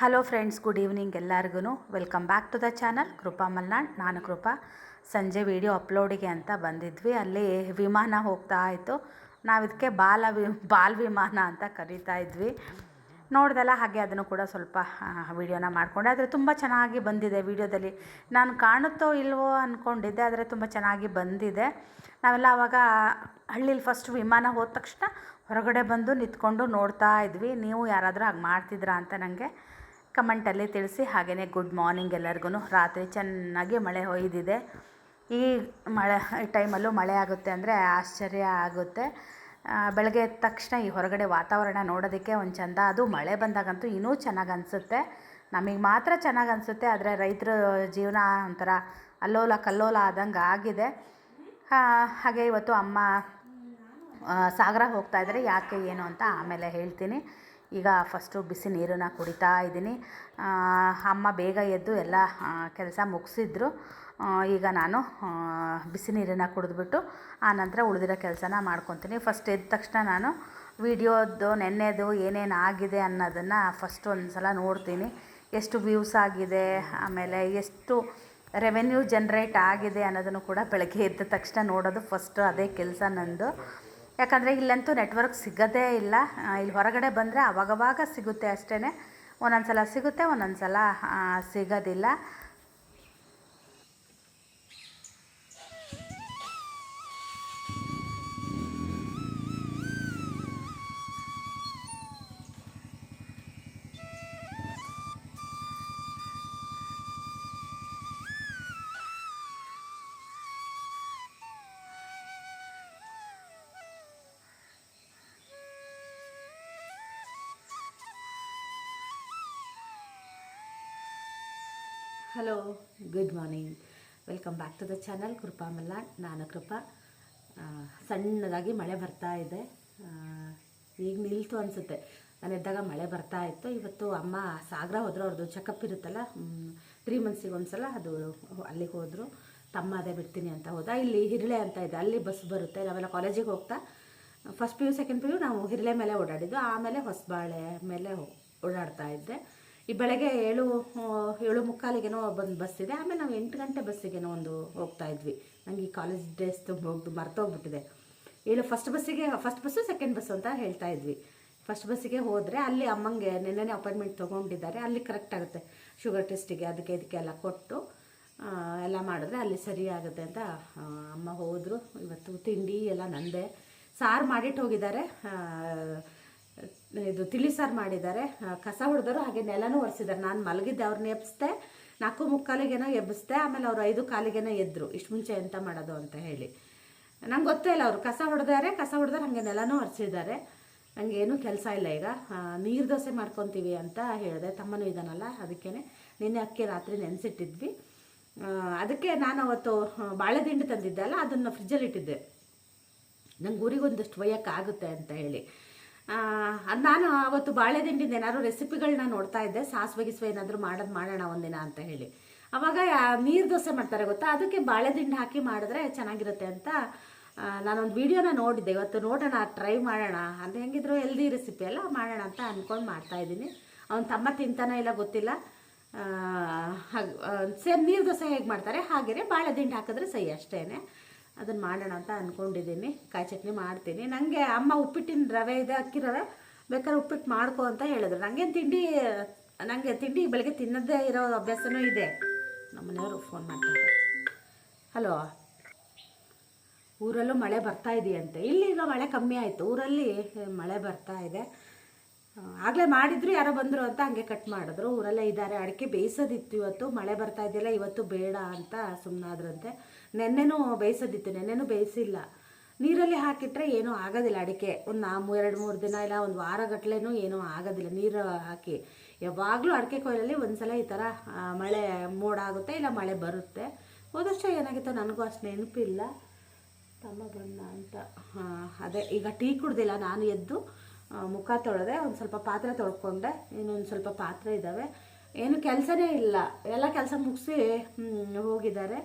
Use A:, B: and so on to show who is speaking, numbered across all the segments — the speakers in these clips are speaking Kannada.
A: ಹಲೋ ಫ್ರೆಂಡ್ಸ್ ಗುಡ್ ಈವ್ನಿಂಗ್ ಎಲ್ಲರಿಗೂ welcome back to the channel Krupa Malnad ನಾನು ಕೃಪಾ ಸಂಜೆ ವಿಡಿಯೋ ಅಪ್ಲೋಡಿಗೆ ಅಂತ ಬಂದಿದ್ವಿ. ಅಲ್ಲಿ ವಿಮಾನ ಹೋಗ್ತಾ ಇತ್ತು ನಾವು ಇದಕ್ಕೆ ಬಾಲ ವಿ, ಬಾಲ್ ವಿಮಾನ ಅಂತ ಕರಿತಾ ಇದ್ವಿ. ನೋಡ್ದಲ್ಲ ಹಾಗೆ ಅದನ್ನು ಕೂಡ ಸ್ವಲ್ಪ ವೀಡಿಯೋನ ಮಾಡಿಕೊಂಡೆ. ಆದರೆ ತುಂಬ ಚೆನ್ನಾಗಿ ಬಂದಿದೆ ವಿಡಿಯೋದಲ್ಲಿ ನಾನು ಕಾಣುತ್ತೋ ಇಲ್ವೋ ಅಂದ್ಕೊಂಡಿದ್ದೆ ಆದರೆ ತುಂಬ ಚೆನ್ನಾಗಿ ಬಂದಿದೆ. ನಾವೆಲ್ಲ ಆವಾಗ ಹಳ್ಳಿಲಿ ಫಸ್ಟ್ ವಿಮಾನ ಹೋದ ತಕ್ಷಣ ಹೊರಗಡೆ ಬಂದು ನಿಂತ್ಕೊಂಡು ನೋಡ್ತಾ ಇದ್ವಿ. ನೀವು ಯಾರಾದರೂ ಹಾಗೆ ಮಾಡ್ತಿದ್ರಾ ಅಂತ ನನಗೆ ಕಮೆಂಟಲ್ಲಿ ತಿಳಿಸಿ ಹಾಗೆಯೇ ಗುಡ್ ಮಾರ್ನಿಂಗ್ ಎಲ್ಲರಿಗೂ ರಾತ್ರಿ ಚೆನ್ನಾಗಿ ಮಳೆ ಹೊಯ್ದಿದೆ ಈ ಮಳೆ ಟೈಮಲ್ಲೂ ಮಳೆ ಆಗುತ್ತೆ ಅಂದರೆ ಆಶ್ಚರ್ಯ ಆಗುತ್ತೆ. ಬೆಳಗ್ಗೆ ಎದ್ದ ತಕ್ಷಣ ಈ ಹೊರಗಡೆ ವಾತಾವರಣ ನೋಡೋದಕ್ಕೆ ಒಂದು ಚಂದ. ಅದು ಮಳೆ ಬಂದಾಗಂತೂ ಇನ್ನೂ ಚೆನ್ನಾಗಿ ಅನಿಸುತ್ತೆ. ನಮಗೆ ಮಾತ್ರ ಚೆನ್ನಾಗಿ ಅನಿಸುತ್ತೆ, ಆದರೆ ರೈತರ ಜೀವನ ಒಂಥರ ಅಲ್ಲೋಲ ಕಲ್ಲೋಲ ಆದಂಗೆ ಆಗಿದೆ. ಹಾಗೆ ಇವತ್ತು ಅಮ್ಮ ಸಾಗರ ಹೋಗ್ತಾ ಇದ್ದಾರೆ. ಯಾಕೆ, ಏನು ಅಂತ ಆಮೇಲೆ ಹೇಳ್ತೀನಿ. ಈಗ ಫಸ್ಟು ಬಿಸಿ ನೀರನ್ನು ಕುಡಿತಾ ಇದ್ದೀನಿ. ಅಮ್ಮ ಬೇಗ ಎದ್ದು ಎಲ್ಲ ಕೆಲಸ ಮುಗಿಸಿದ್ರು. ಈಗ ನಾನು ಬಿಸಿ ನೀರನ್ನು ಕುಡಿದ್ಬಿಟ್ಟು ಆನಂತರ ಉಳಿದಿರೋ ಕೆಲಸನ ಮಾಡ್ಕೊತೀನಿ. ಫಸ್ಟ್ ಎದ್ದ ತಕ್ಷಣ ನಾನು ವೀಡಿಯೋದು ನೆನ್ನೆದು ಏನೇನು ಆಗಿದೆ ಅನ್ನೋದನ್ನು ಫಸ್ಟ್ ಒಂದು ಸಲ ನೋಡ್ತೀನಿ. ಎಷ್ಟು ವ್ಯೂಸ್ ಆಗಿದೆ, ಆಮೇಲೆ ಎಷ್ಟು ರೆವೆನ್ಯೂ ಜನ್ರೇಟ್ ಆಗಿದೆ ಅನ್ನೋದನ್ನು ಕೂಡ ಬೆಳಗ್ಗೆ ಎದ್ದ ತಕ್ಷಣ ನೋಡೋದು ಫಸ್ಟು ಅದೇ ಕೆಲಸ ನಂದು. ಯಾಕಂದರೆ ಇಲ್ಲಂತೂ ನೆಟ್ವರ್ಕ್ ಸಿಗೋದೇ ಇಲ್ಲ. ಇಲ್ಲಿ ಹೊರಗಡೆ ಬಂದರೆ ಅವಾಗವಾಗ ಸಿಗುತ್ತೆ ಅಷ್ಟೇ ಒಂದೊಂದು ಸಲ ಸಿಗುತ್ತೆ ಒಂದೊಂದು ಸಲ ಸಿಗೋದಿಲ್ಲ. Hello good morning welcome back to the channel Krupa Malla ನಾನು ಕೃಪಾ. ಸಣ್ಣದಾಗಿ ಮಳೆ ಬರ್ತಾ ಇದೆ. ಈಗ ನಿಲ್ತು ಅನಿಸುತ್ತೆ. ನಾನು ಎದ್ದಾಗ ಮಳೆ ಬರ್ತಾ ಇತ್ತು. ಇವತ್ತು ಅಮ್ಮ ಸಾಗರ ಹೋದ್ರು, ಅವ್ರದ್ದು ಚೆಕಪ್ ಇರುತ್ತಲ್ಲ ತ್ರೀ ಮಂತ್ಸಿಗೆ ಒಂದ್ಸಲ ಅದು ಅಲ್ಲಿಗೆ ಹೋದರು. ತಮ್ಮ ಅದೇ ಬಿಡ್ತೀನಿ ಅಂತ ಹೋದ. ಇಲ್ಲಿ ಹಿರಳೆ ಅಂತ ಇದೆ. ಅಲ್ಲಿ ಬಸ್ ಬರುತ್ತೆ. ನಾವೆಲ್ಲ ಕಾಲೇಜಿಗೆ ಹೋಗ್ತಾ first P U second P U ನಾವು ಹಿರಳೆ ಮೇಲೆ ಓಡಾಡಿದ್ದು. ಆಮೇಲೆ ಹೊಸಬಾಳೆ ಮೇಲೆ ಓಡಾಡ್ತಾ ಇದ್ದೆ. ಈ ಬೆಳಗ್ಗೆ ಏಳು ಏಳು ಮುಕ್ಕಾಲಿಗೇನೋ ಬಂದು ಬಸ್ ಇದೆ. ಆಮೇಲೆ ನಾವು ಎಂಟು ಗಂಟೆ ಬಸ್ಸಿಗೇನೋ ಒಂದು ಹೋಗ್ತಾ ಇದ್ವಿ. ನನಗೆ ಈ ಕಾಲೇಜ್ ಡೇಸ್ ಹೋಗ್ದು ಮರ್ತೋಗ್ಬಿಟ್ಟಿದೆ. ಏಳು ಫಸ್ಟ್ ಬಸ್ಸಿಗೆ ಫಸ್ಟ್ ಬಸ್ಸು ಸೆಕೆಂಡ್ ಬಸ್ಸು ಅಂತ ಹೇಳ್ತಾ ಇದ್ವಿ. ಫಸ್ಟ್ ಬಸ್ಸಿಗೆ ಹೋದರೆ ಅಲ್ಲಿ ಅಮ್ಮಂಗೆ ನಿನ್ನೆ ಅಪಾಯಿಂಟ್ಮೆಂಟ್ ತೊಗೊಂಡಿದ್ದಾರೆ. ಅಲ್ಲಿ ಕರೆಕ್ಟ್ ಆಗುತ್ತೆ. ಶುಗರ್ ಟೆಸ್ಟಿಗೆ ಅದಕ್ಕೆ ಇದಕ್ಕೆ ಎಲ್ಲ ಕೊಟ್ಟು ಎಲ್ಲ ಮಾಡಿದ್ರೆ ಅಲ್ಲಿ ಸರಿ ಆಗುತ್ತೆ ಅಂತ ಅಮ್ಮ ಹೋದರು. ಇವತ್ತು ತಿಂಡಿ ಎಲ್ಲ ನಂದೆ. ಸಾರು ಮಾಡಿಟ್ಟು ಹೋಗಿದ್ದಾರೆ. ಇದು ತಿಳಿಸಾರು ಮಾಡಿದ್ದಾರೆ. ಕಸ ಹೊಡೆದರು ಹಾಗೆ ನೆಲನೂ ಒರೆಸಿದ್ದಾರೆ. ನಾನು ಮಲಗಿದ್ದೆ ಅವ್ರನ್ನ ಎಬ್ಬಿಸ್ದೆ ನಾಲ್ಕು ಮುಕ್ಕಾಲಿಗೇನೋ ಎಬ್ಬಿಸ್ದೆ ಆಮೇಲೆ ಅವ್ರು ಐದು ಕಾಲಿಗೇನೋ ಎದ್ರು. ಇಷ್ಟು ಮುಂಚೆ ಎಂತ ಮಾಡೋದು ಅಂತ ಹೇಳಿ. ನಂಗೆ ಗೊತ್ತೇ ಇಲ್ಲ ಅವರು. ಕಸ ಹೊಡೆದಾರೆ ಕಸ ಹೊಡೆದಾರೆ, ಹಾಗೆ ನೆಲನೂ ಒರೆಸಿದ್ದಾರೆ. ನನಗೆ ಏನೂ ಕೆಲಸ ಇಲ್ಲ ಈಗ. ನೀರು ದೋಸೆ ಮಾಡ್ಕೊತೀವಿ ಅಂತ ಹೇಳಿದೆ. ತಮ್ಮನೂ ಇದ್ದಾನಲ್ಲ ಅದಕ್ಕೇ ನಿನ್ನೆ ಅಕ್ಕಿ ರಾತ್ರಿ ನೆನೆಸಿಟ್ಟಿದ್ವಿ. ಅದಕ್ಕೆ ನಾನು ಅವತ್ತು ಬಾಳೆ ಬಾಳೆದಿಂಡು ತಂದಿದ್ದೆ ಅಲ್ಲ, ಅದನ್ನು ಫ್ರಿಜ್ಜಲ್ಲಿ ಇಟ್ಟಿದ್ದೆ. ನಂಗೆ ಊರಿಗೊಂದಷ್ಟು ಒಯ್ಯೋಕ್ಕಾಗುತ್ತೆ ಅಂತ ಹೇಳಿ. ಅದ್ ನಾನು ಅವತ್ತು ಬಾಳೆದಿಂಡಿಂದ ಏನಾದ್ರು ರೆಸಿಪಿಗಳನ್ನ ನೋಡ್ತಾ ಇದ್ದೆ. ಸಾಸಿವೆ ಗಿಸುವೆ ಏನಾದರೂ ಮಾಡೋದು ಮಾಡೋಣ ಒಂದಿನ ಅಂತ ಹೇಳಿ. ಅವಾಗ ನೀರು ದೋಸೆ ಮಾಡ್ತಾರೆ ಗೊತ್ತಾ? ಅದಕ್ಕೆ ಬಾಳೆದಿಂಡು ಹಾಕಿ ಮಾಡಿದ್ರೆ ಚೆನ್ನಾಗಿರುತ್ತೆ ಅಂತ ನಾನೊಂದು ವಿಡಿಯೋನ ನೋಡಿದ್ದೆ. ಇವತ್ತು ನೋಡೋಣ, ಟ್ರೈ ಮಾಡೋಣ. ಅದು ಹೆಂಗಿದ್ರು ಹೆಲ್ದಿ ರೆಸಿಪಿ ಎಲ್ಲ ಮಾಡೋಣ ಅಂತ ಅಂದ್ಕೊಂಡು ಮಾಡ್ತಾ ಇದ್ದೀನಿ. ಅವನ ತಮ್ಮ ತಿಂತಾನ ಇಲ್ಲ ಗೊತ್ತಿಲ್ಲ. ಸೇಮ್ ನೀರು ದೋಸೆ ಹೇಗೆ ಮಾಡ್ತಾರೆ? ಹಾಗೆಯೇ ಬಾಳೆದಿಂಡು ಹಾಕಿದ್ರೆ ಸೈ ಅಷ್ಟೇ ಅದನ್ನು ಮಾಡೋಣ ಅಂತ ಅಂದ್ಕೊಂಡಿದ್ದೀನಿ ಕಾಯಿ ಚಟ್ನಿ ಮಾಡ್ತೀನಿ. ನನಗೆ ಅಮ್ಮ ಉಪ್ಪಿಟ್ಟಿನ ರವೆ ಇದೆ, ಅಕ್ಕಿ ರವೆ. ಬೇಕಾದ್ರೆ ಉಪ್ಪಿಟ್ಟು ಮಾಡ್ಕೊ ಅಂತ ಹೇಳಿದ್ರು. ನನಗೇನು ತಿಂಡಿ ನನಗೆ ತಿಂಡಿ ಬೆಳಗ್ಗೆ ತಿನ್ನದೇ ಇರೋ ಅಭ್ಯಾಸನೂ ಇದೆ. ನಮ್ಮ ಮನೆಯವರು ಫೋನ್ ಮಾಡ್ತಾರೆ ಹಲೋ ಊರಲ್ಲೂ ಮಳೆ ಬರ್ತಾ ಇದೆಯಂತೆ. ಇಲ್ಲಿ ಈಗ ಮಳೆ ಕಮ್ಮಿ ಆಯಿತು. ಊರಲ್ಲಿ ಮಳೆ ಬರ್ತಾ ಇದೆ. ಆಗಲೇ ಮಾಡಿದ್ರು ಯಾರೋ ಬಂದರು ಅಂತ ಹಂಗೆ ಕಟ್ ಮಾಡಿದ್ರು. ಊರಲ್ಲೇ ಇದ್ದಾರೆ. ಅಡಿಕೆ ಬೇಯಿಸೋದಿತ್ತು ಇವತ್ತು. ಮಳೆ ಬರ್ತಾ ಇದೆಯಲ್ಲ, ಇವತ್ತು ಬೇಡ ಅಂತ ಸುಮ್ಮನಾದ್ರಂತೆ ನೆನ್ನೆನೂ ಬೇಯಿಸೋದಿತ್ತು. ನೆನ್ನೆನೂ ಬೇಯಿಸಿಲ್ಲ. ನೀರಲ್ಲಿ ಹಾಕಿಟ್ರೆ ಏನೂ ಆಗೋದಿಲ್ಲ ಅಡಿಕೆ. ಒಂದು ನಾ ಎರಡು, ಮೂರು ದಿನ ಇಲ್ಲ, ಒಂದು ವಾರಗಟ್ಟಲೆನೂ ಏನೂ ಆಗೋದಿಲ್ಲ. ನೀರು ಹಾಕಿ. ಯಾವಾಗಲೂ ಅಡಿಕೆ ಕೊಯ್ಲಲ್ಲಿ ಒಂದ್ಸಲ ಈ ಥರ ಮಳೆ ಮೋಡ ಆಗುತ್ತೆ ಇಲ್ಲ ಮಳೆ ಬರುತ್ತೆ. ಹೋದ ವರ್ಷ ಏನಾಗಿತ್ತು ನನಗೂ ಅಷ್ಟು ನೆನಪಿಲ್ಲ. ತಮ್ಮ ಬಣ್ಣ ಅಂತ. ಹಾಂ, ಅದೇ. ಈಗ ಟೀ ಕುಡ್ದಿಲ್ಲ. ನಾನು ಎದ್ದು ಮುಖ ತೊಳೆದೆ, ಒಂದು ಸ್ವಲ್ಪ ಪಾತ್ರೆ ತೊಳ್ಕೊಂಡೆ. ಇನ್ನೊಂದು ಸ್ವಲ್ಪ ಪಾತ್ರೆ ಇದ್ದಾವೆ ಏನು ಕೆಲಸನೇ ಇಲ್ಲ. ಎಲ್ಲ ಕೆಲಸ ಮುಗಿಸಿ ಹೋಗಿದ್ದಾರೆ.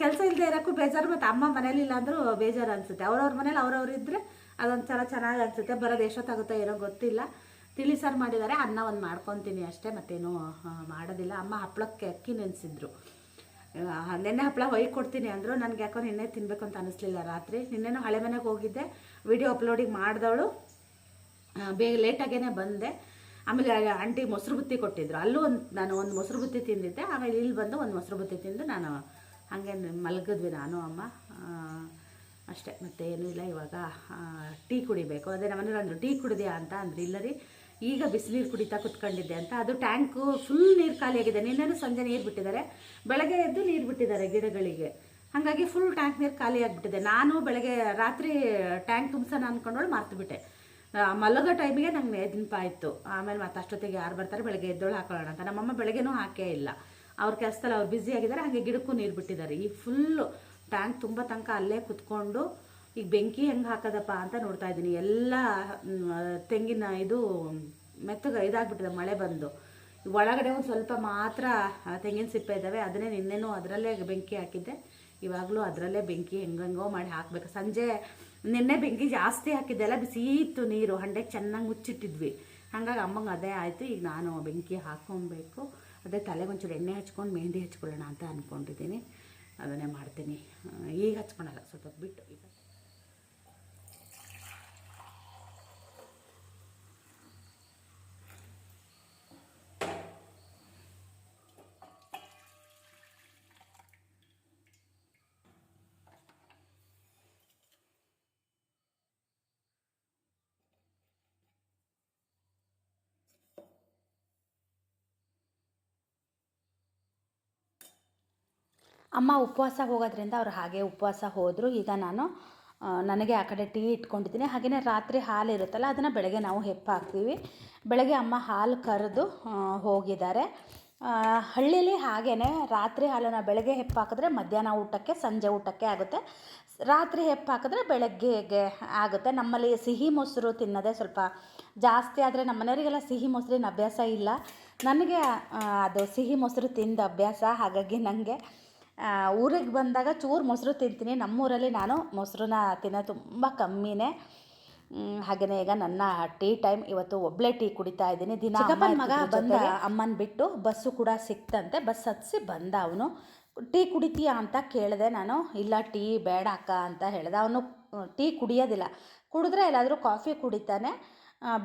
A: ಕೆಲಸ ಇಲ್ಲದೆ ಇರೋಕ್ಕೂ ಬೇಜಾರು, ಮತ್ತು ಅಮ್ಮ ಮನೇಲಿ ಇಲ್ಲ ಅಂದರೂ ಬೇಜಾರು ಅನಿಸುತ್ತೆ. ಅವ್ರವ್ರ ಮನೇಲಿ ಅವ್ರವ್ರು ಇದ್ದರೆ ಅದೊಂಥರ ಚೆನ್ನಾಗಿ ಅನಿಸುತ್ತೆ. ಬರೋದು ಎಷ್ಟೊತ್ತಾಗುತ್ತೋ ಏನೋ ಗೊತ್ತಿಲ್ಲ. ತಿಳಿ ಸಾರು ಮಾಡಿದ್ದಾರೆ. ಅನ್ನ ಒಂದು ಮಾಡ್ಕೊತೀನಿ ಅಷ್ಟೇ. ಮತ್ತೇನು ಮಾಡೋದಿಲ್ಲ. ಅಮ್ಮ ಹಪ್ಪಳಕ್ಕೆ ಅಕ್ಕಿ ನೆನೆಸಿದ್ರು. ನೆನ್ನೆ ಹಪ್ಪಳ ಹೊಯ್ಕೊಡ್ತೀನಿ ಅಂದರು. ನನಗೆ ಯಾಕೋ ನಿನ್ನೆ ತಿನ್ನಬೇಕು ಅಂತ ಅನಿಸ್ಲಿಲ್ಲ ರಾತ್ರಿ. ನಿನ್ನೆನೂ ಹಳೆ ಮನೆಗೆ ಹೋಗಿದ್ದೆ. ವಿಡಿಯೋ ಅಪ್ಲೋಡಿಂಗ್ ಮಾಡಿದವಳು ಬೇಗ ಲೇಟಾಗೇ ಬಂದೆ. ಆಮೇಲೆ ಆಂಟಿ ಮೊಸರು ಬುತ್ತಿ ಕೊಟ್ಟಿದ್ರು. ಅಲ್ಲೂ ಒಂದು ನಾನು ಒಂದು ಮೊಸರು ಬುತ್ತಿ ತಿಂದಿದ್ದೆ. ಆಮೇಲೆ ಇಲ್ಲಿ ಬಂದು ಒಂದು ಮೊಸರು ಬುತ್ತಿ ತಿಂದು ನಾನು ಹಾಗೆ ಮಲಗಿದ್ವಿ ನಾನು, ಅಮ್ಮ. ಅಷ್ಟೇ. ಮತ್ತೆ ಏನೂ ಇಲ್ಲ ಇವಾಗ. ಟೀ ಕುಡಿಬೇಕು. ಅದೇ ನಮ್ಮನೇಲಿ ಅಂದರು, ಟೀ ಕುಡಿದ್ಯಾ ಅಂತ? ಅಂದ್ರೆ, ಇಲ್ಲ ರೀ. ಈಗ ಬಿಸಿನೀರು ಕುಡಿತಾ ಕುತ್ಕೊಂಡಿದ್ದೆ ಅಂತ. ಅದು ಟ್ಯಾಂಕು ಫುಲ್ ನೀರು ಖಾಲಿಯಾಗಿದೆ. ನಿನ್ನೆನೂ ಸಂಜೆ ನೀರು ಬಿಟ್ಟಿದ್ದಾರೆ. ಬೆಳಗ್ಗೆ ಎದ್ದು ನೀರು ಬಿಟ್ಟಿದ್ದಾರೆ ಗಿಡಗಳಿಗೆ. ಹಾಗಾಗಿ ಫುಲ್ ಟ್ಯಾಂಕ್ ನೀರು ಖಾಲಿ ಆಗಿಬಿಟ್ಟಿದೆ. ನಾನು ಬೆಳಗ್ಗೆ ರಾತ್ರಿ ಟ್ಯಾಂಕ್ ತುಂಬಿಸೋಣ ಅಂದ್ಕೊಂಡೋಳು ಮರ್ತುಬಿಟ್ಟೆ. ಮಲಗೋ ಟೈಮಿಗೆ ನಂಗೆ ನೆನಪಾಯಿತು ಆಮೇಲೆ ಮತ್ತೆ ಅಷ್ಟೊತ್ತಿಗೆ ಯಾರು ಬರ್ತಾರೆ ಬೆಳಗ್ಗೆ ಎದ್ದೋಳು ಹಾಕೊಳ್ಳೋಣ ಅಂತ. ನಮ್ಮಮ್ಮ ಬೆಳಗ್ಗೆನೂ ಹಾಕೇ ಇಲ್ಲ. ಅವ್ರ ಕೆಲಸದಲ್ಲಿ ಅವ್ರು ಬ್ಯುಸಿ ಆಗಿದ್ದಾರೆ, ಹಾಗೆ ಗಿಡಕ್ಕೂ ನೀರು ಬಿಟ್ಟಿದ್ದಾರೆ. ಈ ಫುಲ್ಲು ಟ್ಯಾಂಕ್ ತುಂಬ ತನಕ ಅಲ್ಲೇ ಕುತ್ಕೊಂಡು ಈಗ ಬೆಂಕಿ ಹೆಂಗೆ ಹಾಕೋದಪ್ಪ ಅಂತ ನೋಡ್ತಾ ಇದ್ದೀನಿ. ಎಲ್ಲ ತೆಂಗಿನ ಇದು ಮೆತ್ತಗೆ ಇದಾಗ್ಬಿಟ್ಟಿದೆ ಮಳೆ ಬಂದು. ಒಳಗಡೆ ಒಂದು ಸ್ವಲ್ಪ ಮಾತ್ರ ತೆಂಗಿನ ಸಿಪ್ಪೆ ಇದ್ದಾವೆ ಅದನ್ನೇ ನಿನ್ನೆನೂ ಅದರಲ್ಲೇ ಬೆಂಕಿ ಹಾಕಿದ್ದೆ. ಇವಾಗಲೂ ಅದರಲ್ಲೇ ಬೆಂಕಿ ಹೆಂಗಂಗೋ ಮಾಡಿ ಹಾಕಬೇಕು. ಸಂಜೆ ನಿನ್ನೆ ಬೆಂಕಿ ಜಾಸ್ತಿ ಹಾಕಿದ್ದೆಲ್ಲ ಬಿಸಿ ಇತ್ತು ನೀರು, ಹಂಡೆಗೆ ಚೆನ್ನಾಗಿ ಮುಚ್ಚಿಟ್ಟಿದ್ವಿ. ಹಾಗಾಗಿ ಅಮ್ಮಂಗೆ ಅದೇ ಆಯಿತು, ಈಗ ನಾನು ಬೆಂಕಿ ಹಾಕ್ಕೊಬೇಕು. ಅದೇ ತಲೆಗೆ ಒಂಚೂರು ಎಣ್ಣೆ ಹಚ್ಕೊಂಡು ಮೆಹಂದಿ ಹಚ್ಕೊಳ್ಳೋಣ ಅಂತ ಅಂದ್ಕೊಂಡಿದ್ದೀನಿ ಅದನ್ನೇ ಮಾಡ್ತೀನಿ. ಈಗ ಹಚ್ಕೊಳಲ್ಲ, ಸ್ವಲ್ಪ ಬಿಟ್ಟು ಅಮ್ಮ ಉಪವಾಸ ಹೋಗೋದ್ರಿಂದ ಅವ್ರು ಹಾಗೆ ಉಪವಾಸ ಹೋದರು. ಈಗ ನಾನು ನನಗೆ ಆ ಕಡೆ ಟೀ ಇಟ್ಕೊಂಡಿದ್ದೀನಿ. ಹಾಗೆಯೇ ರಾತ್ರಿ ಹಾಲು ಇರುತ್ತಲ್ಲ, ಅದನ್ನು ಬೆಳಗ್ಗೆ ನಾವು ಹೆಪ್ಪು ಹಾಕ್ತೀವಿ ಬೆಳಗ್ಗೆ ಅಮ್ಮ ಹಾಲು ಕರೆದು ಹೋಗಿದ್ದಾರೆ. ಹಳ್ಳಿಯಲ್ಲಿ ಹಾಗೆಯೇ ಹಾಗೇ ರಾತ್ರಿ ಹಾಲನ್ನು ಬೆಳಗ್ಗೆ ಹೆಪ್ಪು ಹಾಕಿದ್ರೆ ಮಧ್ಯಾಹ್ನ ಊಟಕ್ಕೆ, ಸಂಜೆ ಊಟಕ್ಕೆ ಆಗುತ್ತೆ. ರಾತ್ರಿ ಹೆಪ್ಪು ಹಾಕಿದ್ರೆ ಬೆಳಗ್ಗೆಗೆ ಆಗುತ್ತೆ. ನಮ್ಮಲ್ಲಿ ಸಿಹಿ ಮೊಸರು ತಿನ್ನೋದೇ ಸ್ವಲ್ಪ ಜಾಸ್ತಿ ಆದರೆ ನಮ್ಮ ಮನೆಯವರಿಗೆಲ್ಲ ಸಿಹಿ ಮೊಸರಿನ ಅಭ್ಯಾಸ ಇಲ್ಲ. ನನಗೆ ಅದು ಸಿಹಿ ಮೊಸರು ತಿಂದ ಅಭ್ಯಾಸ, ಹಾಗಾಗಿ ನನಗೆ ಊರಿಗೆ ಬಂದಾಗ ಚೂರು ಮೊಸರು ತಿಂತೀನಿ. ನಮ್ಮೂರಲ್ಲಿ ನಾನು ಮೊಸರನ್ನ ತಿನ್ನೋದು ತುಂಬ ಕಮ್ಮಿನೇ. ಹಾಗೆಯೇ ಈಗ ನನ್ನ ಟೀ ಟೈಮ್ ಇವತ್ತು ಒಬ್ಳೆ ಟೀ ಕುಡಿತಾ ಇದ್ದೀನಿ. ದಿನ ಚಿಕ್ಕಪ್ಪನ ಮಗ ಬಂದ ಅಮ್ಮನ ಬಿಟ್ಟು ಬಸ್ಸು ಕೂಡ ಸಿಕ್ತಂತೆ. ಬಸ್ ಹತ್ತಿಸಿ ಬಂದ ಅವನು. ಟೀ ಕುಡಿತೀಯಾ ಅಂತ ಕೇಳಿದೆ ನಾನು. ಇಲ್ಲ ಟೀ ಬೇಡ ಅಕ್ಕ ಅಂತ ಹೇಳಿದೆ. ಅವನು ಟೀ ಕುಡಿಯೋದಿಲ್ಲ. ಕುಡಿದ್ರೆ ಎಲ್ಲಾದರೂ ಕಾಫಿ ಕುಡಿತಾನೆ.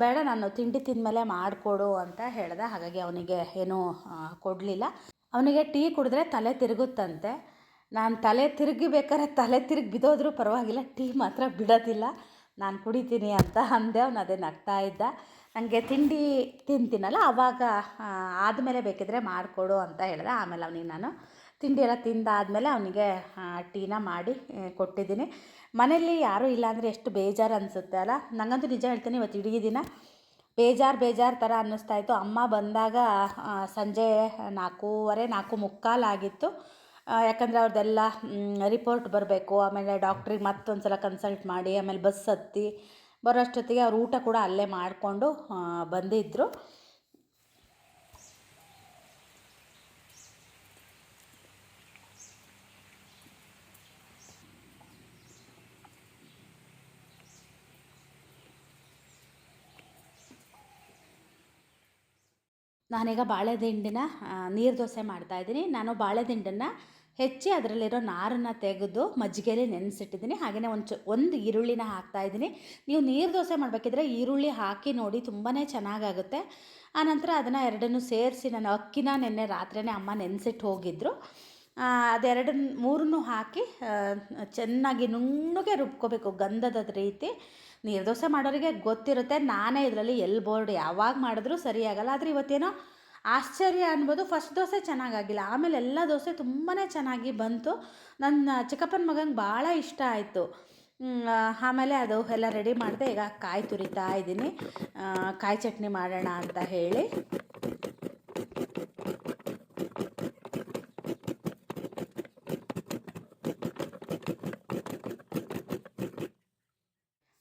A: ಬೇಡ ನಾನು ತಿಂಡಿ ತಿಂದಮೇಲೆ ಮಾಡಿಕೊಡು ಅಂತ ಹೇಳಿದೆ. ಹಾಗಾಗಿ ಅವನಿಗೆ ಏನೂ ಕೊಡಲಿಲ್ಲ. ಅವನಿಗೆ ಟೀ ಕುಡಿದ್ರೆ ತಲೆ ತಿರುಗುತ್ತಂತೆ. ನಾನು ತಲೆ ತಿರುಗಿಬೇಕಾದ್ರೆ ತಲೆ ತಿರುಗಿ ಬಿದ್ದೋದ್ರೂ ಪರವಾಗಿಲ್ಲ, ಟೀ ಮಾತ್ರ ಬಿಡೋದಿಲ್ಲ. ನಾನು ಕುಡಿತೀನಿ ಅಂತ ಅಂದೆ, ಅವನು ಅದೇ ನಗ್ತಾ ಇದ್ದ. ನನಗೆ ತಿಂಡಿ ತಿಂತೀನಲ್ಲ ಆವಾಗ ಆದಮೇಲೆ ಬೇಕಿದ್ರೆ ಮಾಡಿಕೊಡು ಅಂತ ಹೇಳಿದೆ. ಆಮೇಲೆ ಅವನಿಗೆ ನಾನು ತಿಂಡಿ ಎಲ್ಲ ತಿಂದಾದಮೇಲೆ ಅವನಿಗೆ ಟೀನ ಮಾಡಿ ಕೊಟ್ಟಿದ್ದೀನಿ. ಮನೆಯಲ್ಲಿ ಯಾರೂ ಇಲ್ಲ ಅಂದರೆ ಎಷ್ಟು ಬೇಜಾರು ಅನಿಸುತ್ತೆ ಅಲ್ಲ? ನನಗಂತೂ ನಿಜ ಹೇಳ್ತೀನಿ, ಇವತ್ತು ಇಡೀ ದಿನ ಬೇಜಾರು ಬೇಜಾರು ಥರ ಅನ್ನಿಸ್ತಾ ಇತ್ತು ಅಮ್ಮ ಬಂದಾಗ ಸಂಜೆ ನಾಲ್ಕೂವರೆ ನಾಲ್ಕು ಮುಕ್ಕಾಲಾಗಿತ್ತು ಆಗಿತ್ತು ಯಾಕಂದರೆ ಅವ್ರದ್ದೆಲ್ಲ ರಿಪೋರ್ಟ್ ಬರಬೇಕು. ಆಮೇಲೆ ಡಾಕ್ಟ್ರಿಗೆ ಮತ್ತೊಂದು ಸಲ ಕನ್ಸಲ್ಟ್ ಮಾಡಿ, ಆಮೇಲೆ ಬಸ್ ಹತ್ತಿ ಬರೋಷ್ಟೊತ್ತಿಗೆ ಅವ್ರು ಊಟ ಕೂಡ ಅಲ್ಲೇ ಮಾಡಿಕೊಂಡು ಬಂದಿದ್ದರು ನಾನೀಗ ಬಾಳೆದಿಂಡಿನ ನೀರು ದೋಸೆ ಮಾಡ್ತಾಯಿದ್ದೀನಿ ನಾನು ಬಾಳೆದಿಂಡನ್ನು ಹೆಚ್ಚಿ ಅದರಲ್ಲಿರೋ ನಾರನ್ನು ತೆಗೆದು ಮಜ್ಜಿಗೆಯಲ್ಲಿ ನೆನೆಸಿಟ್ಟಿದ್ದೀನಿ. ಹಾಗೆಯೇ ಒಂದು ಒಂದು ಈರುಳ್ಳಿನ ಹಾಕ್ತಾಯಿದ್ದೀನಿ ನೀವು ನೀರು ದೋಸೆ ಮಾಡಬೇಕಿದ್ರೆ ಈರುಳ್ಳಿ ಹಾಕಿ ನೋಡಿ ತುಂಬಾ ಚೆನ್ನಾಗಾಗುತ್ತೆ. ಆನಂತರ ಅದನ್ನು ಎರಡನ್ನೂ ಸೇರಿಸಿ, ನಾನು ಅಕ್ಕಿನ ನಿನ್ನೆ ರಾತ್ರಿನೇ ಅಮ್ಮ ನೆನೆಸಿಟ್ಟು ಹೋಗಿದ್ದರು ಅದೆರಡು ಮೂರನ್ನು ಹಾಕಿ ಚೆನ್ನಾಗಿ ನುಣ್ಣಗೆ ರುಬ್ಕೋಬೇಕು ಗಂಧದ ರೀತಿ. ನೀರು ದೋಸೆ ಮಾಡೋರಿಗೆ ಗೊತ್ತಿರುತ್ತೆ, ನಾನೇ ಇದರಲ್ಲಿ ಎಲ್ ಬೋರ್ಡ್ ಯಾವಾಗ ಮಾಡಿದ್ರೂ ಸರಿಯಾಗಲ್ಲ ಆದರೆ ಇವತ್ತೇನೋ ಆಶ್ಚರ್ಯ ಅನ್ಬೋದು, ಫಸ್ಟ್ ದೋಸೆ ಚೆನ್ನಾಗಾಗಿಲ್ಲ. ಆಮೇಲೆ ಎಲ್ಲ ದೋಸೆ ತುಂಬಾ ಚೆನ್ನಾಗಿ ಬಂತು. ನನ್ನ ಚಿಕ್ಕಪ್ಪನ ಮಗಂಗೆ ಭಾಳ ಇಷ್ಟ ಆಯಿತು. ಆಮೇಲೆ ಅದು ಎಲ್ಲ ರೆಡಿ ಮಾಡಿದೆ, ಈಗ ಕಾಯಿ ತುರಿತಾ ಇದ್ದೀನಿ. ಕಾಯಿ ಚಟ್ನಿ ಮಾಡೋಣ ಅಂತ ಹೇಳಿ.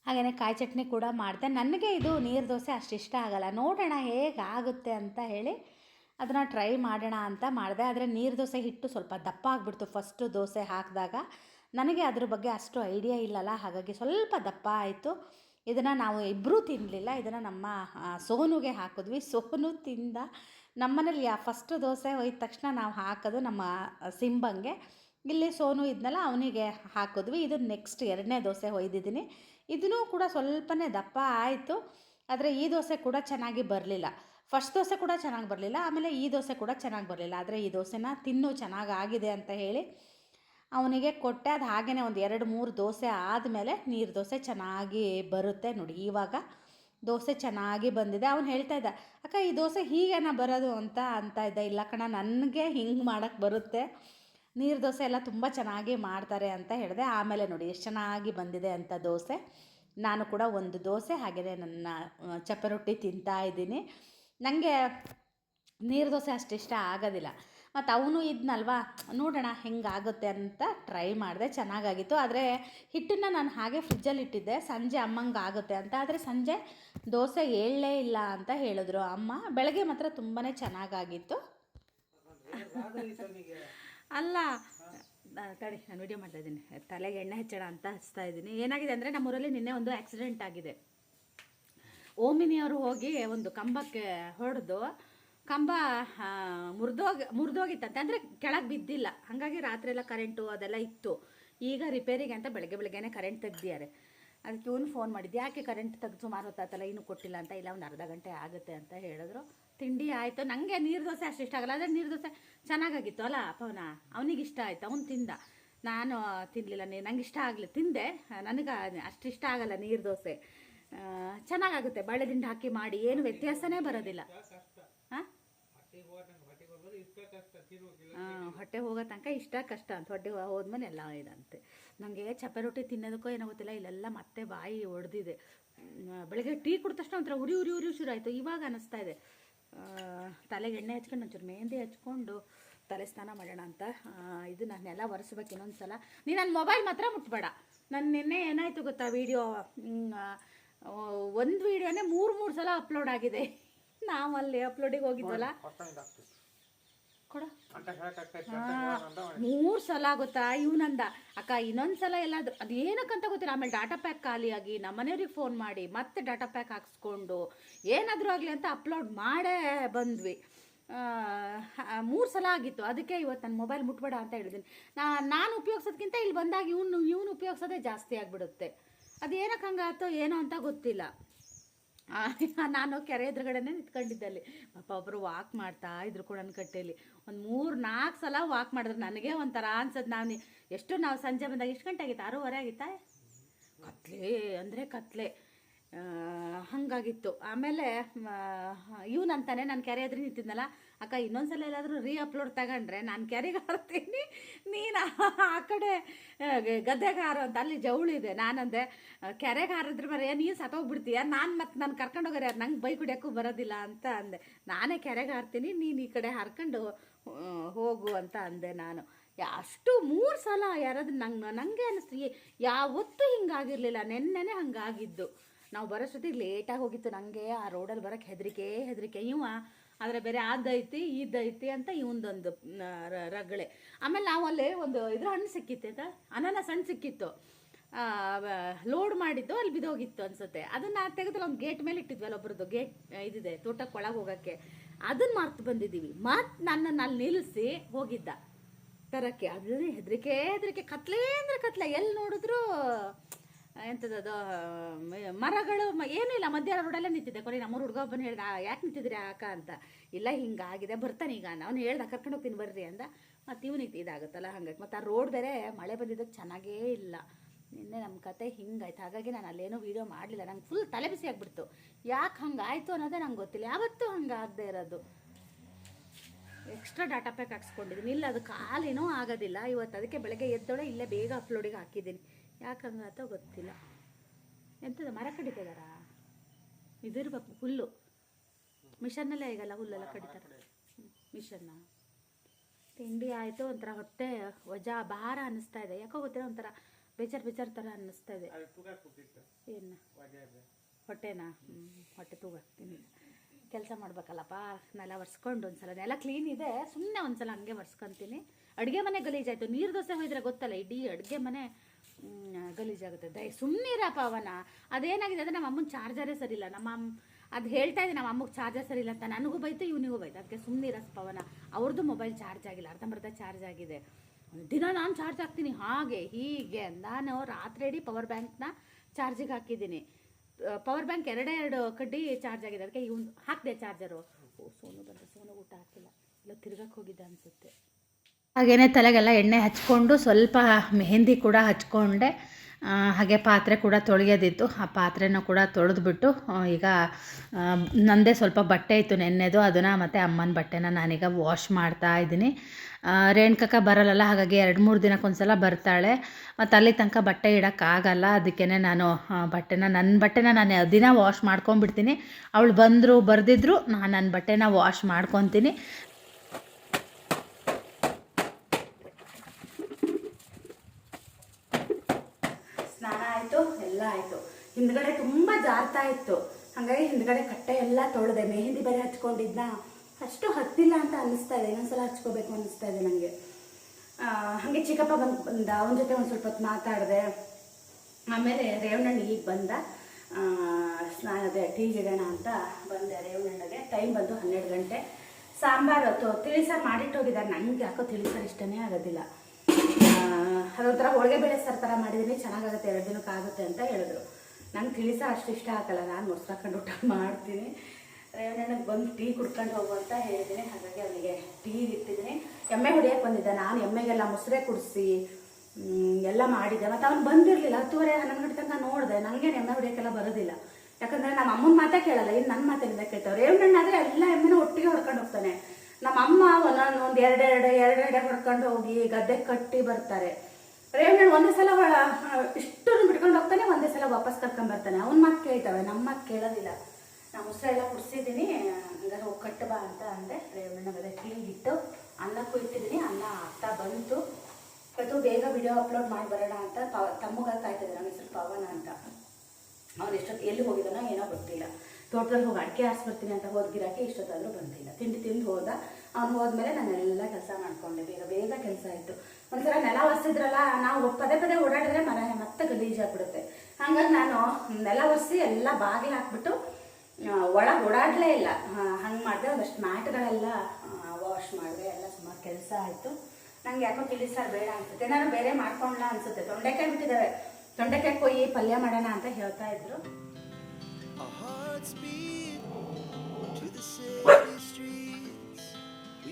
A: ಹಾಗೆಯೇ ಕಾಯಿ ಚಟ್ನಿ ಕೂಡ ಮಾಡಿದೆ ನನಗೆ ಇದು ನೀರು ದೋಸೆ ಅಷ್ಟು ಇಷ್ಟ ಆಗಲ್ಲ. ನೋಡೋಣ ಹೇಗಾಗುತ್ತೆ ಅಂತ ಹೇಳಿ ಅದನ್ನು ಟ್ರೈ ಮಾಡೋಣ ಅಂತ ಮಾಡಿದೆ. ಆದರೆ ನೀರು ದೋಸೆ ಹಿಟ್ಟು ಸ್ವಲ್ಪ ದಪ್ಪ ಆಗಿಬಿಡ್ತು ಫಸ್ಟು ದೋಸೆ ಹಾಕಿದಾಗ. ನನಗೆ ಅದ್ರ ಬಗ್ಗೆ ಅಷ್ಟು ಐಡಿಯಾ ಇಲ್ಲಲ್ಲ. ಹಾಗಾಗಿ ಸ್ವಲ್ಪ ದಪ್ಪ ಆಯಿತು. ಇದನ್ನು ನಾವು ಇಬ್ಬರೂ ತಿನ್ನಲಿಲ್ಲ ಇದನ್ನು ನಮ್ಮ ಸೋನುಗೆ ಹಾಕಿದ್ವಿ. ಸೋನು ತಿಂದ ನಮ್ಮನೇಲಿ ಯಾ ಫಸ್ಟ್ ದೋಸೆ ಒಯ್ದ ತಕ್ಷಣ ನಾವು ಹಾಕೋದು ನಮ್ಮ ಸಿಂಬಂಗೆ. ಇಲ್ಲಿ ಸೋನು ಇದ್ನಲ್ಲ, ಅವನಿಗೆ ಹಾಕಿದ್ವಿ. ಇದು ನೆಕ್ಸ್ಟ್ ಎರಡನೇ ದೋಸೆ ಒಯ್ದಿದ್ದೀನಿ ಇದನ್ನೂ ಕೂಡ ಸ್ವಲ್ಪನೇ ದಪ್ಪ ಆಯಿತು. ಆದರೆ ಈ ದೋಸೆ ಕೂಡ ಚೆನ್ನಾಗಿ ಬರಲಿಲ್ಲ. ಫಸ್ಟ್ ದೋಸೆ ಕೂಡ ಚೆನ್ನಾಗಿ ಬರಲಿಲ್ಲ, ಆಮೇಲೆ ಈ ದೋಸೆ ಕೂಡ ಚೆನ್ನಾಗಿ ಬರಲಿಲ್ಲ. ಆದರೆ ಈ ದೋಸೆನ ತಿನ್ನು, ಚೆನ್ನಾಗಿ ಆಗಿದೆ ಅಂತ ಹೇಳಿ ಅವನಿಗೆ ಕೊಟ್ಟೆ. ಅದು ಹಾಗೆಯೇ ಒಂದು ಎರಡು ಮೂರು ದೋಸೆ ಆದಮೇಲೆ ನೀರು ದೋಸೆ ಚೆನ್ನಾಗಿ ಬರುತ್ತೆ ನೋಡಿ. ಇವಾಗ ದೋಸೆ ಚೆನ್ನಾಗಿ ಬಂದಿದೆ. ಅವನು ಹೇಳ್ತಾ ಇದ್ದ, ಅಕ್ಕ, ಈ ದೋಸೆ ಹೀಗೇನ ಬರೋದು ಅಂತ ಅಂತ ಇದ್ದ. ಇಲ್ಲ ಕಣ, ನನಗೆ ಹಿಂಗೆ ಮಾಡೋಕ್ಕೆ ಬರುತ್ತೆ. ನೀರು ದೋಸೆ ಎಲ್ಲ ತುಂಬ ಚೆನ್ನಾಗಿ ಮಾಡ್ತಾರೆ ಅಂತ ಹೇಳಿದೆ. ಆಮೇಲೆ ನೋಡಿ ಎಷ್ಟು ಚೆನ್ನಾಗಿ ಬಂದಿದೆ ಅಂತ ದೋಸೆ. ನಾನು ಕೂಡ ಒಂದು ದೋಸೆ ಹಾಗೆಯೇ ನನ್ನ ಚಪ್ಪೆ ರೊಟ್ಟಿ ತಿಂತಾ ಇದ್ದೀನಿ. ನನಗೆ ನೀರು ದೋಸೆ ಅಷ್ಟು ಇಷ್ಟ ಆಗೋದಿಲ್ಲ. ಮತ್ತು ಅವನು ಇದ್ನಲ್ವಾ, ನೋಡೋಣ ಹೆಂಗಾಗುತ್ತೆ ಅಂತ ಟ್ರೈ ಮಾಡಿದೆ, ಚೆನ್ನಾಗಾಗಿತ್ತು. ಆದರೆ ಹಿಟ್ಟನ್ನು ನಾನು ಹಾಗೆ ಫ್ರಿಜ್ಜಲ್ಲಿ ಇಟ್ಟಿದ್ದೆ, ಸಂಜೆ ಅಮ್ಮಂಗೆ ಆಗುತ್ತೆ ಅಂತ. ಆದರೆ ಸಂಜೆ ದೋಸೆ ಏಳಲೇ ಇಲ್ಲ ಅಂತ ಹೇಳಿದ್ರು ಅಮ್ಮ. ಬೆಳಗ್ಗೆ ಮಾತ್ರ ತುಂಬಾ ಚೆನ್ನಾಗಾಗಿತ್ತು. ಅಲ್ಲ ತಡಿ, ನಾನು ವಿಡಿಯೋ ಮಾಡ್ತಾ ಇದ್ದೀನಿ. ತಲೆಗೆ ಎಣ್ಣೆ ಹಚ್ಚೋಣ ಅಂತ ಹಚ್ತಾ ಇದ್ದೀನಿ. ಏನಾಗಿದೆ ಅಂದರೆ ನಮ್ಮೂರಲ್ಲಿ ನಿನ್ನೆ ಒಂದು ಆಕ್ಸಿಡೆಂಟ್ ಆಗಿದೆ. ಓಮಿನಿಯವರು ಹೋಗಿ ಒಂದು ಕಂಬಕ್ಕೆ ಹೊಡೆದು, ಕಂಬ ಮುರಿದೋಗಿ, ಮುರಿದೋಗಿತ್ತಂತೆ. ಅಂದರೆ ಕೆಳಗೆ ಬಿದ್ದಿಲ್ಲ. ಹಾಗಾಗಿ ರಾತ್ರಿ ಎಲ್ಲ ಕರೆಂಟು ಅದೆಲ್ಲ ಇತ್ತು. ಈಗ ರಿಪೇರಿಗೆ ಅಂತ ಬೆಳಗ್ಗೆ ಬೆಳಗ್ಗೆನೇ ಕರೆಂಟ್ ತೆಗ್ದಿದ್ದಾರೆ. ಅದಕ್ಕೆ ಇವನು ಫೋನ್ ಮಾಡಿದ್ದು, ಯಾಕೆ ಕರೆಂಟ್ ತೆಗೆದು ಸುಮಾರು ಹೊತ್ತಾತಲ್ಲ, ಇನ್ನೂ ಕೊಟ್ಟಿಲ್ಲ ಅಂತ, ಇಲ್ಲ, ಒಂದು ಅರ್ಧ ಗಂಟೆ ಆಗುತ್ತೆ ಅಂತ ಹೇಳಿದ್ರು. ತಿಂಡಿ ಆಯಿತು. ನನಗೆ ನೀರು ದೋಸೆ ಅಷ್ಟು ಇಷ್ಟ ಆಗಲ್ಲ. ಆದರೆ ನೀರು ದೋಸೆ ಚೆನ್ನಾಗಾಗಿತ್ತು ಅಲ್ಲ ಪವನ? ಅವನಿಗೆ ಇಷ್ಟ ಆಯಿತು. ಅವನು ತಿಂದ. ನಾನು ತಿನ್ನಲಿಲ್ಲ ನೀರು ನಂಗೆ ಇಷ್ಟ ಆಗಲಿ ತಿಂದೆ. ನನಗೆ ಅಷ್ಟು ಇಷ್ಟ ಆಗಲ್ಲ ನೀರು ದೋಸೆ. ಚೆನ್ನಾಗಾಗುತ್ತೆ. ಬಾಳೆದಿಂಡು ಹಾಕಿ ಮಾಡಿ. ಏನು ವ್ಯತ್ಯಾಸನೇ ಬರೋದಿಲ್ಲ. ಹಾಂ ಹೊಟ್ಟೆ ಹೋಗೋ ತನಕ ಇಷ್ಟ ಕಷ್ಟ ಅಂತ. ಹೊಟ್ಟೆ ಹೋದ್ಮೇಲೆ ಎಲ್ಲ ಇದಂತೆ. ನನಗೆ ಚಪ್ಪೆ ರೊಟ್ಟಿ ತಿನ್ನೋದಕ್ಕೋ ಏನೋ ಗೊತ್ತಿಲ್ಲ. ಇಲ್ಲೆಲ್ಲ ಮತ್ತೆ ಬಾಯಿ ಒಡೆದಿದೆ. ಬೆಳಗ್ಗೆ ಟೀ ಕುಡಿದ ತಕ್ಷಣ ಒಂಥರ ಉರಿ ಉರಿ ಉರಿ ಶುರು ಆಯಿತು. ಇವಾಗ ಅನಿಸ್ತಾ ಇದೆ. ತಲೆಗೆ ಎಣ್ಣೆ ಹಚ್ಕೊಂಡು ಒಂಚೂರು ಮೆಹಂದಿ ಹಚ್ಕೊಂಡು ತಲೆ ಸ್ನಾನ ಮಾಡೋಣ ಅಂತ. ಇದು ನಾನೆಲ್ಲ ನೆಲ ಒರೆಸ್ಬೇಕು ಇನ್ನೊಂದು ಸಲ ನೀ ನನ್ನ ಮೊಬೈಲ್ ಮಾತ್ರ ಮುಟ್ಬೇಡ. ನನ್ನ ನಿನ್ನೆ ಏನಾಯಿತು ಗೊತ್ತಾ ವೀಡಿಯೋ ಒಂದು ವೀಡಿಯೋನೇ ಮೂರು ಮೂರು ಸಲ ಅಪ್ಲೋಡ್ ಆಗಿದೆ. ನಾವು ಅಲ್ಲಿ ಅಪ್ಲೋಡಿಗೆ ಹೋಗಿದ್ವಲ್ಲ? ಮೂರು ಸಲ ಗೊತ್ತಾ? ಇವನಂದ ಅಕ್ಕ ಇನ್ನೊಂದ್ಸಲ ಎಲ್ಲಾದ್ರೂ ಅದು ಏನಕ್ಕಂತ ಗೊತ್ತಿಲ್ಲ. ಆಮೇಲೆ ಡಾಟಾ ಪ್ಯಾಕ್ ಖಾಲಿಯಾಗಿ ನಮ್ಮ ಮನೆಯವ್ರಿಗೆ ಫೋನ್ ಮಾಡಿ ಮತ್ತೆ ಡಾಟಾ ಪ್ಯಾಕ್ ಹಾಕ್ಸ್ಕೊಂಡು ಏನಾದರೂ ಆಗಲಿ ಅಂತ ಅಪ್ಲೋಡ್ ಮಾಡೇ ಬಂದ್ವಿ. ಮೂರು ಸಲ ಆಗಿತ್ತು. ಅದಕ್ಕೆ ಇವತ್ತು ನನ್ನ ಮೊಬೈಲ್ ಮುಟ್ಬೇಡ ಅಂತ ಹೇಳಿದ್ದೀನಿ ನಾ ನಾನು ಉಪಯೋಗಿಸೋದಕ್ಕಿಂತ ಇಲ್ಲಿ ಬಂದಾಗ ಇವನು ಇವನು ಉಪಯೋಗಿಸೋದೇ ಜಾಸ್ತಿ ಆಗಿಬಿಡುತ್ತೆ. ಅದು ಏನಕ್ಕೆ ಹಂಗಾತೋ ಏನೋ ಅಂತ ಗೊತ್ತಿಲ್ಲ. ನಾನು ಕೆರೆ ಎದುರುಗಡೆನೆ ನಿಂತ್ಕೊಂಡಿದ್ದೆ ಅಲ್ಲಿ ಪಾಪ ಒಬ್ಬರು ವಾಕ್ ಮಾಡ್ತಾ ಇದ್ರು ಕೂಡ ನನ್ನ ಕಟ್ಟೆಯಲ್ಲಿ. ಒಂದು ಮೂರು ನಾಲ್ಕು ಸಲ ವಾಕ್ ಮಾಡಿದ್ರು. ನನಗೆ ಒಂಥರ ಅನ್ಸದ್ ನಾನು ಎಷ್ಟು ನಾವು ಸಂಜೆ ಬಂದಾಗ ಎಷ್ಟು ಗಂಟೆ ಆಗಿತ್ತು? ಆರೂವರೆ ಆಗಿತ್ತಾ? ಕತ್ಲೆ, ಅಂದರೆ ಕತ್ಲೆ. ಹಂಗಾಗಿತ್ತು. ಆಮೇಲೆ ಇವನಂತಾನೆ ನಾನು ಕೆರೆ ಎದುರು ನಿಂತಿದ್ನಲ್ಲ ಅಕ್ಕ, ಇನ್ನೊಂದ್ಸಲ ಎಲ್ಲಾದರೂ ರೀ ಅಪ್ಲೋಡ್ ತಗೊಂಡ್ರೆ ನಾನು ಕೆರೆಗೆ ಹಾರ್ತೀನಿ. ನೀನು ಆ ಕಡೆ ಗದ್ದೆಗೆ ಹಾರು ಅಂತ, ಅಲ್ಲಿ ಜವಳಿದೆ ನಾನಂದೆ ಕೆರೆಗೆ ಹಾರಿದ್ರೆ ಮರೆ ನೀನು ಸತ್ತೋಗ್ಬಿಡ್ತೀಯ? ನಾನು ಮತ್ತೆ ನಾನು ಕರ್ಕೊಂಡು ಹೋಗೋರು ಯಾರು ನಂಗೆ ಬೈಕ್ ಹೊಡಿಯೋಕ್ಕೂ ಬರೋದಿಲ್ಲ ಅಂತ ಅಂದೆ. ನಾನೇ ಕೆರೆಗೆ ಹಾರ್ತೀನಿ, ನೀನು ಈ ಕಡೆ ಹಾರ್ಕೊಂಡು ಹೋಗು ಅಂತ ಅಂದೆ ನಾನು. ಅಷ್ಟು ಮೂರು ಸಲ ಯಾರಾದ್ರೂ ನಂಗೆ ನನಗೆ ಅನ್ನಿಸ್ತು ಯಾವತ್ತು ಯಾವತ್ತೂ ಹಿಂಗಾಗಿರ್ಲಿಲ್ಲ. ನೆನ್ನೆನೆ ಹಂಗಾಗಿದ್ದು. ನಾವು ಬರೋಷ್ಟೊತ್ತಿಗೆ ಲೇಟಾಗಿ ಹೋಗಿತ್ತು ನನಗೆ ಆ ರೋಡಲ್ಲಿ ಬರೋಕ್ಕೆ ಹೆದರಿಕೆ ಹೆದರಿಕೆ. ಇವ ಆದರೆ ಬೇರೆ ಅದೈತಿ ಇದೈತಿ ಅಂತ ಇವಂದೊಂದು ರಗಳೆ. ಆಮೇಲೆ ನಾವು ಅಲ್ಲಿ ಒಂದು ಇದ್ರ ಹಣ್ಣು ಸಿಕ್ಕಿತ್ತು ಅನಾನಸ್ ಹಣ್ಣು ಸಿಕ್ಕಿತ್ತು. ಲೋಡ್ ಮಾಡಿದ್ದು ಅಲ್ಲಿ ಬಿದೋಗಿತ್ತು ಅನ್ಸುತ್ತೆ. ಅದನ್ನ ತೆಗೆದ್ರೆ ಒಂದು ಗೇಟ್ ಮೇಲೆ ಇಟ್ಟಿದ್ವಲ್ಲ ಒಬ್ಬರದ್ದು ಗೇಟ್ ಇದಿದೆ ತೋಟಕ್ಕೆ ಒಳಗೆ ಹೋಗೋಕ್ಕೆ. ಅದನ್ನ ಮಾರ್ತು ಬಂದಿದ್ದೀವಿ. ಮತ್ ನನ್ನನ್ನು ಅಲ್ಲಿ ನಿಲ್ಲಿಸಿ ಹೋಗಿದ್ದ. ತರಕ್ಕೆ ಅಲ್ಲಿ ಹೆದರಿಕೆ ಹೆದರಿಕೆ, ಕತ್ಲೆ ಅಂದ್ರೆ ಕತ್ಲೆ. ಎಲ್ಲಿ ನೋಡಿದ್ರು ಎಂಥದ್ದು ಮರಗಳು ಏನಿಲ್ಲ ಮಧ್ಯಾಹ್ನ ರೋಡಲ್ಲೇ ನಿಂತಿದ್ದೆ. ಕೊನೆ ನಮ್ಮೂರು ಹುಡುಗ ಒಬ್ಬನು ಹೇಳ್ದ ಯಾಕೆ ನಿಂತಿದ್ರಿ ಅಕ್ಕ ಅಂತ? ಇಲ್ಲ, ಹಿಂಗಾಗಿದೆ, ಬರ್ತಾನೆ ಈಗ ಅವ್ನು ಹೇಳ್ದ, ಕರ್ಕೊಂಡು ಹೋಗ್ತೀನಿ, ಬರ್ರಿ ಅಂದ. ಮತ್ತು ಇವನಿಗೆ ಇದಾಗುತ್ತಲ್ಲ, ಹಂಗಾಗಿ. ಮತ್ತು ಆ ರೋಡ್ ಬೇರೆ, ಮಳೆ ಬಂದಿದ್ದಕ್ಕೆ ಚೆನ್ನಾಗೇ ಇಲ್ಲ. ನಿನ್ನೆ ನಮ್ಮ ಕತೆ ಹಿಂಗಾಯ್ತು. ಹಾಗಾಗಿ ನಾನು ಅಲ್ಲೇನೋ ವೀಡಿಯೋ ಮಾಡಲಿಲ್ಲ. ನಂಗೆ ಫುಲ್ ತಲೆ ಬಿಸಿ ಆಗಿಬಿಡ್ತು. ಯಾಕೆ ಹಂಗಾಯಿತು ಅನ್ನೋದೇ ನಂಗೆ ಗೊತ್ತಿಲ್ಲ. ಯಾವತ್ತೂ ಹಂಗಾಗದೆ ಇರೋದು. ಎಕ್ಸ್ಟ್ರಾ ಡಾಟಾ ಪ್ಯಾಕ್ ಹಾಕ್ಸ್ಕೊಂಡಿದ್ದೀನಿ ಇಲ್ಲ, ಅದು ಕಾಲೇನೂ ಆಗೋದಿಲ್ಲ. ಇವತ್ತು ಅದಕ್ಕೆ ಬೆಳಗ್ಗೆ ಎದ್ದೋಳೆ ಇಲ್ಲೇ ಬೇಗ ಅಪ್ಲೋಡಿಗೆ ಹಾಕಿದ್ದೀನಿ. ಯಾಕೆ ಹಂಗಾತ ಗೊತ್ತಿಲ್ಲ. ಎಂಥದ್ದು ಮರ ಕಡಿತಿದಾರ? ಇದಿರ್ಬೇಕು ಹುಲ್ಲು. ಮಿಷನ್ನಲ್ಲೇ ಈಗಲ್ಲ ಹುಲ್ಲೆಲ್ಲ ಕಡಿತಾರೆ. ಮಿಷನ್ನ. ತಿಂಡಿ ಆಯಿತು ಒಂಥರ ಹೊಟ್ಟೆ ವಜಾ ಭಾರ ಅನ್ನಿಸ್ತಾ ಇದೆ. ಯಾಕೋ ಗೊತ್ತಿಲ್ಲ ಒಂಥರ ಬೇಜಾರು ಬೇಜಾರು ಥರ ಅನ್ನಿಸ್ತಾ ಇದೆ. ಏನು? ಹೊಟ್ಟೆನಾ? ಹ್ಞೂ ಹೊಟ್ಟೆ ತೂಗಾಕ್ತೀನಿ ಕೆಲಸ ಮಾಡ್ಬೇಕಲ್ಲಪ್ಪ ನೆಲ ಒರೆಸ್ಕೊಂಡು ಒಂದ್ಸಲ. ನೆಲ ಕ್ಲೀನ್ ಇದೆ ಸುಮ್ಮನೆ ಒಂದ್ಸಲ ಹಂಗೆ ಒರೆಸ್ಕೊಂತೀನಿ. ಅಡುಗೆ ಮನೆ ಗಲೀಜಾಯ್ತು. ನೀರು ದೋಸೆ ಹೋಯ್ದ್ರೆ ಗೊತ್ತಲ್ಲ ಇಡೀ ಅಡುಗೆ ಮನೆ
B: ಗಲೀಜಾಗುತ್ತೆ. ದಯ ಸುಮ್ಮನಿರ ಪವನ. ಅದೇನಾಗಿದೆ ಅಂದರೆ ನಮ್ಮ ಅಮ್ಮನ ಚಾರ್ಜರೇ ಸರಿ ಇಲ್ಲ. ನಮ್ಮ ಅಮ್ಮ ಅದು ಹೇಳ್ತಾ ಇದೆ ನಮ್ಮ ಅಮ್ಮಗೆ ಚಾರ್ಜರ್ ಸರಿ ಇಲ್ಲ ಅಂತ. ನನಗೂ ಬೈತು, ಇವನಿಗೂ ಬೈತು. ಅದಕ್ಕೆ ಸುಮ್ಮನಿರ ಪವನ. ಅವ್ರದ್ದು ಮೊಬೈಲ್ ಚಾರ್ಜ್ ಆಗಿಲ್ಲ. ಅರ್ಧಂಬರ್ಧ ಚಾರ್ಜ್ ಆಗಿದೆ. ದಿನ ನಾನು ಚಾರ್ಜ್ ಹಾಕ್ತೀನಿ. ಹಾಗೆ, ಹೀಗೆ ನಾನು ರಾತ್ರಿ ಇಡೀ ಪವರ್ ಬ್ಯಾಂಕ್ನ ಚಾರ್ಜಿಗೆ ಹಾಕಿದ್ದೀನಿ. ಪವರ್ ಬ್ಯಾಂಕ್ ಎರಡೇ ಎರಡು ಕಡ್ಡಿ ಚಾರ್ಜ್ ಆಗಿದೆ. ಅದಕ್ಕೆ ಇವ್ನು ಹಾಕಿದೆ ಚಾರ್ಜರು ಓ, ಸೋನು ಬಂದ. ಸೋನು ಊಟ ಹಾಕಿಲ್ಲ. ಇಲ್ಲ ತಿರ್ಗಕ್ಕೆ ಹೋಗಿದ್ದೆ ಅನಿಸುತ್ತೆ.
C: ಹಾಗೇನೆ ತಲೆಗೆಲ್ಲ ಎಣ್ಣೆ ಹಚ್ಕೊಂಡು ಸ್ವಲ್ಪ ಮೆಹಂದಿ ಕೂಡ ಹಚ್ಕೊಂಡೆ. ಹಾಗೆ ಪಾತ್ರೆ ಕೂಡ ತೊಳೆಯೋದಿತ್ತು. ಆ ಪಾತ್ರೆನೂ ಕೂಡ ತೊಳೆದ್ಬಿಟ್ಟು ಈಗ ನನ್ನದೇ ನಂದೇ ಸ್ವಲ್ಪ ಬಟ್ಟೆ ಇತ್ತು ನೆನ್ನೆದು. ಅದನ್ನು ಮತ್ತು ಅಮ್ಮನ ಬಟ್ಟೆನ ನಾನೀಗ ವಾಶ್ ಮಾಡ್ತಾ ಇದ್ದೀನಿ. ರೇಣುಕಕ್ಕ ಬರಲ್ಲ ಹಾಗಾಗಿ ಎರಡು ಮೂರು ದಿನಕ್ಕೊಂದ್ಸಲ ಬರ್ತಾಳೆ. ಮತ್ತು ಅಲ್ಲಿ ತನಕ ಬಟ್ಟೆ ಇಡೋಕ್ಕಾಗಲ್ಲ. ಅದಕ್ಕೇ ನಾನು ಬಟ್ಟೆನ ನನ್ನ ಬಟ್ಟೆನ ನಾನು ದಿನ ವಾಶ್ ಮಾಡ್ಕೊಂಡ್ಬಿಡ್ತೀನಿ. ಅವಳು ಬಂದರು, ಬರೆದಿದ್ರು, ನಾನು ನನ್ನ ಬಟ್ಟೆನ ವಾಶ್ ಮಾಡ್ಕೊತೀನಿ
A: ಸ್ನಾನ ಆಯಿತು ಎಲ್ಲ ಆಯಿತು ಹಿಂದ್ಗಡೆ ತುಂಬ ಜಾರ್ತಾ ಇತ್ತು. ಹಾಗಾಗಿ ಹಿಂದ್ಗಡೆ ಕಟ್ಟೆ ಎಲ್ಲ ತೊಳೆದೆ ಮೆಹಂದಿ ಬೇರೆ ಹಚ್ಕೊಂಡಿದ್ನ? ಅಷ್ಟು ಹತ್ತಿಲ್ಲ ಅಂತ ಅನ್ನಿಸ್ತಾ ಇದೆ. ಇನ್ನೊಂದ್ಸಲ ಹಚ್ಕೋಬೇಕು ಅನಿಸ್ತಾ ಇದೆ ನನಗೆ ಹಾಗೆ ಚಿಕ್ಕಪ್ಪ ಬಂದು ಬಂದ ಅವನ ಜೊತೆ ಒಂದು ಸ್ವಲ್ಪ ಹೊತ್ತು ಮಾತಾಡಿದೆ. ಆಮೇಲೆ ರೇವಣ್ಣ ಈಗ ಬಂದ. ಆ, ಅದೇ ಟೀ ಇಡೋಣ ಅಂತ ಬಂದೆ ರೇವಣ್ಣಗೆ. ಟೈಮ್ ಬಂದು ಹನ್ನೆರಡು ಗಂಟೆ. ಸಾಂಬಾರು ತಿಳಿಸಾರು ಮಾಡಿಟ್ಟೋಗಿದ್ದಾರೆ ನನಗೆ ಯಾಕೋ ತಿಳಿಸಾರು ಇಷ್ಟನೇ ಆಗೋದಿಲ್ಲ. ಅದೊಂಥರ ಹೋಳಿಗೆ ಬೇಳೆ ಸಾರು ಥರ ಮಾಡಿದ್ದೀನಿ. ಚೆನ್ನಾಗಾಗುತ್ತೆ ಎರಡು ದಿನಕ್ಕೆ ಆಗುತ್ತೆ ಅಂತ ಹೇಳಿದ್ರು. ನಂಗೆ ತಿಳಿಸ ಅಷ್ಟು ಇಷ್ಟ ಆಗಲ್ಲ. ನಾನು ಮೊಸರು ಹಾಕೊಂಡು ಊಟ ಮಾಡ್ತೀನಿ. ರೇವಣ್ಣನಿಗೆ ಬಂದು ಟೀ ಕುಡ್ಕೊಂಡು ಹೋಗು ಅಂತ ಹೇಳಿದ್ದೀನಿ ಹಾಗಾಗಿ ಅವನಿಗೆ ಟೀ ಇಟ್ಟಿದ್ದೀನಿ ಎಮ್ಮೆ ಹೊಡಿಯಕ್ಕೆ ಬಂದಿದ್ದೆ. ನಾನು ಎಮ್ಮೆಗೆಲ್ಲ ಮೊಸರೇ ಕುಡಿಸಿ ಎಲ್ಲ ಮಾಡಿದ್ದೆ. ಮತ್ತು ಅವ್ನು ಬಂದಿರಲಿಲ್ಲ. ಹತ್ತುವರೆ, ಹನ್ನೊಂದು ಗಂಟೆ ತನಕ ನೋಡಿದೆ. ನನಗೆ ಎಮ್ಮೆ ಹೊಡಿಯೋಕ್ಕೆಲ್ಲ ಬರೋದಿಲ್ಲ. ಯಾಕಂದರೆ ನಮ್ಮ ಅಮ್ಮನ ಮಾತೇ ಕೇಳಲ್ಲ. ಇನ್ನು ನನ್ನ ಮಾತಿನಿಂದ ಕೇಳ್ತಾವೆ ರೇವಣ್ಣಣ್ಣ ಆದರೆ ಎಲ್ಲ ಎಮ್ಮೆನೂ ಒಟ್ಟಿಗೆ ಹೊಡ್ಕೊಂಡು ಹೋಗ್ತಾನೆ. ನಮ್ಮ ಅಮ್ಮ ಒಂದೊಂದು, ಒಂದು ಎರಡೆರಡು, ಎರಡೆರಡೆ ಹೊಡ್ಕೊಂಡು ಹೋಗಿ ಗದ್ದೆ ಕಟ್ಟಿ ಬರ್ತಾರೆ. ರೇವಣ್ಣಣ್ಣ ಒಂದೇ ಸಲ ಇಷ್ಟನ್ನು ಬಿಟ್ಕೊಂಡು ಹೋಗ್ತಾನೆ, ಒಂದೇ ಸಲ ವಾಪಸ್ ಕರ್ಕೊಂಡ್ ಬರ್ತಾನೆ. ಅವ್ನ ಮಾತು ಕೇಳ್ತಾವೆ ನಮ್ಮ ಮಾತು ಕೇಳೋದಿಲ್ಲ. ನಾವು ಉಸಿರ ಎಲ್ಲ ಕುಡಿಸಿದ್ದೀನಿ ಹಂಗಾರೆ ಹೋಗಿ ಕಟ್ಟು ಬಾ ಅಂತ ಅಂದರೆ ರೇವಣ್ಣ ಅದೇ ಇಟ್ಟು ಅನ್ನ ಇಟ್ಟಿದ್ದೀನಿ, ಅನ್ನ ಆಗ್ತಾ ಬಂತು. ಇವತ್ತು ಬೇಗ ವಿಡಿಯೋ ಅಪ್ಲೋಡ್ ಮಾಡಿ ಬರೋಣ ಅಂತ ಪವ ತಮ್ಮಗ ಕಾಯ್ತಿದ್ದೆ ನಮ್ಮ ಹೆಸರು ಪವನ ಅಂತ. ಅವ್ನು ಎಷ್ಟೊತ್ತು ಎಲ್ಲಿ ಹೋಗಿದ್ದಾನೋ ಏನೋ ಗೊತ್ತಿಲ್ಲ. ತೋಟದಲ್ಲಿ ಹೋಗಿ ಅಡಿಕೆ ಹಾರಿಸ್ಬರ್ತೀನಿ ಅಂತ ಹೋದ ಗಿರಾಕಿ ಇಷ್ಟೊತ್ತಾದರೂ ಬಂದಿಲ್ಲ. ತಿಂಡಿ ತಿಂದು ಹೋದ. ಅವ್ನು ಹೋದ್ಮೇಲೆ ನಾನೆಲ್ಲ ಕೆಲಸ ಮಾಡ್ಕೊಂಡೆ, ಬೇಗ ಬೇಗ ಕೆಲಸ ಆಯಿತು. ಒಂದ್ಸಲ ನೆಲ ಒರೆಸಿದ್ರಲ್ಲ, ನಾವು ಪದೇ ಪದೇ ಓಡಾಡಿದ್ರೆ ಮನೆ ಮತ್ತೆ ಗಲೀಜಾಗ್ಬಿಡುತ್ತೆ ಹಂಗಾಗಿ ನಾನು ನೆಲ ಒರೆಸಿ ಎಲ್ಲ ಬಾಗಿಲು ಹಾಕ್ಬಿಟ್ಟು ಒಳಗೆ ಓಡಾಡಲೇ ಇಲ್ಲ. ಹಂಗೆ ಮಾಡಿದೆ, ಒಂದಷ್ಟು ಮ್ಯಾಟ್ಗಳೆಲ್ಲ ವಾಶ್ ಮಾಡಿದೆ, ಎಲ್ಲ ಸುಮಾರು ಕೆಲಸ ಆಯಿತು. ನಂಗೆ ಯಾಕೋ ತಿಳಿಸಾರು ಬೇಡ ಅನ್ಸುತ್ತೆ. ನಾನು ಬೇರೆ ಮಾಡ್ಕೊಂಡ್ಲ ಅನ್ಸುತ್ತೆ. ತೊಂಡೆಕಾಯಿ ಬಿಟ್ಟಿದ್ದಾವೆ ತೊಂಡೆಕಾಯಿ ಕೊಯ್ಯಿ ಪಲ್ಯ ಮಾಡೋಣ ಅಂತ ಹೇಳ್ತಾ ಇದ್ರು.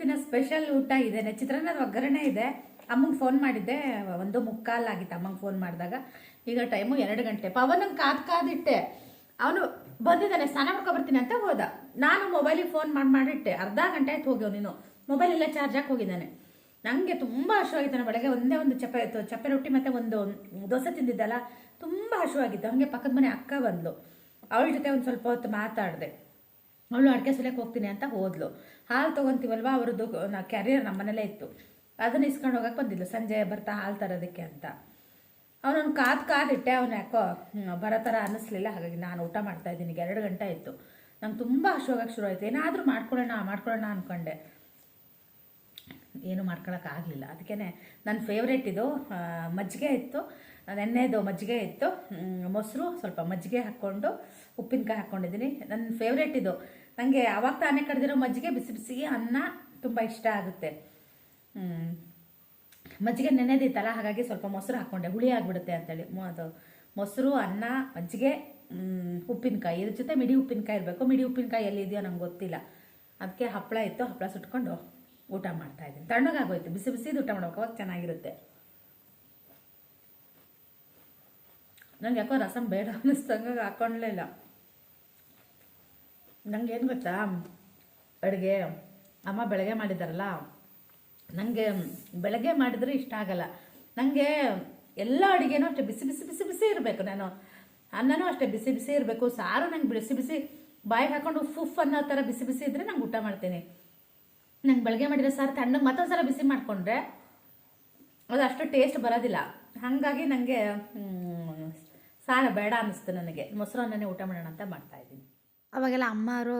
C: ಇವತ್ತಿನ ಸ್ಪೆಷಲ್ ಊಟ ಇದೆ. ಚಿತ್ರಾನ್ನದ ಒಗ್ಗರಣೆ ಇದೆ. ಅಮ್ಮಂಗೆ ಫೋನ್ ಮಾಡಿದ್ದೆ. ಒಂದು ಮುಕ್ಕಾಲಾಗಿತ್ತು ಅಮ್ಮಂಗೆ ಫೋನ್ ಮಾಡಿದಾಗ. ಈಗ ಟೈಮು ಎರಡು ಗಂಟೆ. ಪವನಂಗೆ ಕಾದು ಕಾದಿಟ್ಟೆ ಅವನು ಬಂದಿದ್ದಾನೆ, ಸ್ನಾನ ಮಾಡ್ಕೊಬರ್ತೀನಿ ಅಂತ ಹೋದ. ನಾನು ಮೊಬೈಲಿಗೆ ಫೋನ್ ಮಾಡಿ ಮಾಡಿಟ್ಟೆ. ಅರ್ಧ ಗಂಟೆ ಆಯ್ತು ಹೋಗ್ಯವ ನೀನು. ಮೊಬೈಲ್ ಎಲ್ಲ ಚಾರ್ಜ್ ಹಾಕಿ ಹೋಗಿದ್ದಾನೆ. ನನಗೆ ತುಂಬ ಹಶುವಾಗಿತ್ತು ಬೆಳಗ್ಗೆ ಒಂದೇ ಒಂದು ಚಪ್ಪೆ ಚಪ್ಪೆ ರೊಟ್ಟಿ ಮತ್ತು ಒಂದು ದೋಸೆ ತಿಂದಿದ್ದಲ್ಲ, ತುಂಬ ಹಶುವಾಗಿತ್ತು ಹಂಗೆ ಪಕ್ಕದ ಮನೆ ಅಕ್ಕ ಬಂದಳು ಅವಳ ಜೊತೆ ಒಂದು ಸ್ವಲ್ಪ ಹೊತ್ತು ಮಾತಾಡಿದೆ. ಅವಳು ಅಡಿಕೆ ಸುಲಕ್ಕೆ ಹೋಗ್ತೀನಿ ಅಂತ ಹೋದ್ಲು. ಹಾಲು ತೊಗೊಂತೀವಲ್ವಾ? ಅವ್ರದ್ದು, ನಾ ಕ್ಯಾರಿಯರ್ ನಮ್ಮ ಮನೇಲೇ ಇತ್ತು. ಅದನ್ನ ಇಸ್ಕೊಂಡು ಹೋಗಕ್ಕೆ ಬಂದಿಲ್ಲ ಸಂಜೆ ಬರ್ತಾ ಹಾಲು ತರೋದಕ್ಕೆ ಅಂತ. ಅವನೊಂದು ಕಾದು ಕಾದಿಟ್ಟೆ ಅವನು ಯಾಕೋ ಬರೋ ಥರ ಅನ್ನಿಸ್ಲಿಲ್ಲ. ಹಾಗಾಗಿ ನಾನು ಊಟ ಮಾಡ್ತಾ ಇದ್ದೀನಿ. ಎರಡು ಗಂಟೆ ಇತ್ತು ನಂಗೆ ತುಂಬ ಹಶೋಗಕ್ಕೆ ಶುರು ಆಯಿತು. ಏನಾದರೂ ಮಾಡ್ಕೊಳ್ಳೋಣ ಮಾಡ್ಕೊಳ್ಳೋಣ ಅಂದ್ಕೊಂಡೆ ಏನು ಮಾಡ್ಕೊಳಕ್ಕಾಗಲಿಲ್ಲ ಅದಕ್ಕೆ ನನ್ನ ಫೇವ್ರೇಟ್ ಇದು ಮಜ್ಜಿಗೆ ಇತ್ತು. ನೆನ್ನೆದು ಮಜ್ಜಿಗೆ ಇತ್ತು. ಮೊಸರು ಸ್ವಲ್ಪ ಮಜ್ಜಿಗೆ ಹಾಕ್ಕೊಂಡು, ಉಪ್ಪಿನಕಾಯಿ ಹಾಕ್ಕೊಂಡಿದ್ದೀನಿ ನನ್ನ ಫೇವ್ರೇಟ್ ಇದು. ನನಗೆ ಅವಾಗ ತಾನೇ ಕಡ್ದಿರೋ ಮಜ್ಜಿಗೆ ಬಿಸಿ ಬಿಸಿಗೆ ಅನ್ನ ತುಂಬ ಇಷ್ಟ ಆಗುತ್ತೆ. ಮಜ್ಜಿಗೆ ನೆನೆದಿತ್ತಲ್ಲ, ಹಾಗಾಗಿ ಸ್ವಲ್ಪ ಮೊಸರು ಹಾಕ್ಕೊಂಡೆ ಹುಳಿ ಆಗಿಬಿಡುತ್ತೆ ಅಂತೇಳಿ. ಅದು ಮೊಸರು, ಅನ್ನ, ಮಜ್ಜಿಗೆ ಉಪ್ಪಿನಕಾಯಿ. ಇದ್ರ ಜೊತೆ ಮಿಡಿ ಉಪ್ಪಿನಕಾಯಿ ಇರಬೇಕು. ಮಿಡಿ ಉಪ್ಪಿನಕಾಯಿ ಎಲ್ಲಿದೆಯೋ ನಂಗೆ ಗೊತ್ತಿಲ್ಲ. ಅದಕ್ಕೆ ಹಪ್ಪಳ ಇತ್ತು. ಹಪ್ಪಳ ಸುಟ್ಕೊಂಡು ಊಟ ಮಾಡ್ತಾ ಇದ್ದೀನಿ. ತಣ್ಣಗಾಗೋಯ್ತು. ಬಿಸಿ ಬಿಸಿದು ಊಟ ಮಾಡ್ಬೇಕು. ಅವಾಗ ಚೆನ್ನಾಗಿರುತ್ತೆ. ನಂಗೆ ಯಾಕೋ ರಸಂ ಬೇಡ ಅನ್ನಿಸ್ತಂಗ ಹಾಕೊಂಡ್ಲೇ ಇಲ್ಲ ನಂಗೆ ಏನು ಗೊತ್ತಾ? ಅಡುಗೆ, ಅಮ್ಮ ಬೆಳಗ್ಗೆ ಮಾಡಿದಾರಲ್ಲ
D: ನನಗೆ ಬೆಳಗ್ಗೆ ಮಾಡಿದ್ರೆ ಇಷ್ಟ ಆಗಲ್ಲ. ನನಗೆ ಎಲ್ಲ ಅಡುಗೆನೂ ಅಷ್ಟೇ ಬಿಸಿ ಬಿಸಿ ಬಿಸಿ ಬಿಸಿ ಇರಬೇಕು ನಾನು. ಅನ್ನನೂ ಅಷ್ಟೇ ಬಿಸಿ ಬಿಸಿ ಇರಬೇಕು. ಸಾರು ನಂಗೆ ಬಿಸಿ ಬಿಸಿ ಬಾಯಿಗೆ ಹಾಕೊಂಡು ಉಫ್ ಅನ್ನೋ ಥರ ಬಿಸಿ ಬಿಸಿ ಇದ್ದರೆ ನಂಗೆ ಊಟ ಮಾಡ್ತೀನಿ. ನಂಗೆ ಬೆಳಗ್ಗೆ ಮಾಡಿರೋ ಸಾರು ತಣ್ಣಗೆ ಮತ್ತೊಂದು ಸಲ ಬಿಸಿ ಮಾಡಿಕೊಂಡ್ರೆ ಅದು ಅಷ್ಟು ಟೇಸ್ಟ್ ಬರೋದಿಲ್ಲ. ಹಾಗಾಗಿ ನನಗೆ ಸಾರು ಬೇಡ ಅನ್ನಿಸ್ತು ನನಗೆ. ಮೊಸರನ್ನೇ ಊಟ ಮಾಡೋಣ ಅಂತ ಮಾಡ್ತಾ ಇದ್ದೀನಿ.
A: ಅವಾಗೆಲ್ಲ ಅಮ್ಮರು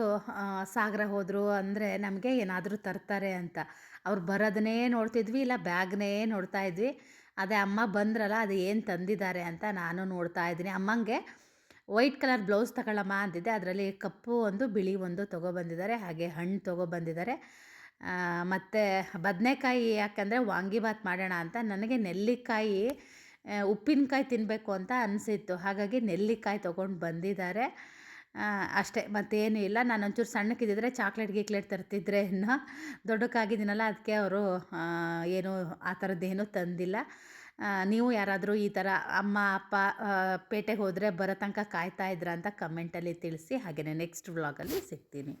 A: ಸಾಗರ ಹೋದರು ಅಂದರೆ ನಮಗೆ ಏನಾದರೂ ತರ್ತಾರೆ ಅಂತ. ಅವ್ರು ಬರೋದನ್ನೇ ನೋಡ್ತಿದ್ವಿ, ಇಲ್ಲ ಬ್ಯಾಗ್ನೇ ನೋಡ್ತಾ ಇದ್ವಿ. ಅದೇ ಅಮ್ಮ ಬಂದ್ರಲ್ಲ, ಅದು ಏನು ತಂದಿದ್ದಾರೆ ಅಂತ ನಾನು ನೋಡ್ತಾ ಇದ್ದೀನಿ. ಅಮ್ಮಂಗೆ, ವೈಟ್ ಕಲರ್ ಬ್ಲೌಸ್ ತಗೊಳ್ಳಮ್ಮ ಅಂತಿದ್ದೆ ಅದರಲ್ಲಿ ಕಪ್ಪು ಒಂದು, ಬಿಳಿ ಒಂದು ತೊಗೊಬಂದಿದ್ದಾರೆ. ಹಾಗೆ ಹಣ್ಣು ತೊಗೊಬಂದಿದ್ದಾರೆ. ಮತ್ತು ಬದನೆಕಾಯಿ ಯಾಕಂದರೆ ವಾಂಗಿಬಾತ್ ಮಾಡೋಣ ಅಂತ ನನಗೆ ನೆಲ್ಲಿಕಾಯಿ, ಉಪ್ಪಿನಕಾಯಿ ತಿನ್ನಬೇಕು ಅಂತ ಅನಿಸಿತ್ತು. ಹಾಗಾಗಿ ನೆಲ್ಲಿಕಾಯಿ ತೊಗೊಂಡು ಬಂದಿದ್ದಾರೆ. ಅಷ್ಟೇ. ಮತ್ತೇನು ಇಲ್ಲ. ನಾನು ಒಂಚೂರು ಸಣ್ಣಕ್ಕಿದ್ದಿದ್ರೆ ಚಾಕ್ಲೇಟ್, ಗೀಕ್ಲೇಟ್ ತರ್ತಿದ್ರೆ ಇನ್ನು ದೊಡ್ಡಕ್ಕಾಗಿದ್ದೀನಲ್ಲ, ಅದಕ್ಕೆ ಅವರು ಏನು ಆ ಥರದ್ದೇನೂ ತಂದಿಲ್ಲ. ನೀವು ಯಾರಾದರೂ ಈ ಥರ ಅಮ್ಮ, ಅಪ್ಪ ಪೇಟೆಗೆ ಹೋದರೆ ಬರೋ ತನಕ ಕಾಯ್ತಾ ಇದ್ರ ಅಂತ ಕಮೆಂಟಲ್ಲಿ ತಿಳಿಸಿ. ಹಾಗೆಯೇ ನೆಕ್ಸ್ಟ್ ವ್ಲಾಗಲ್ಲಿ ಸಿಗ್ತೀನಿ.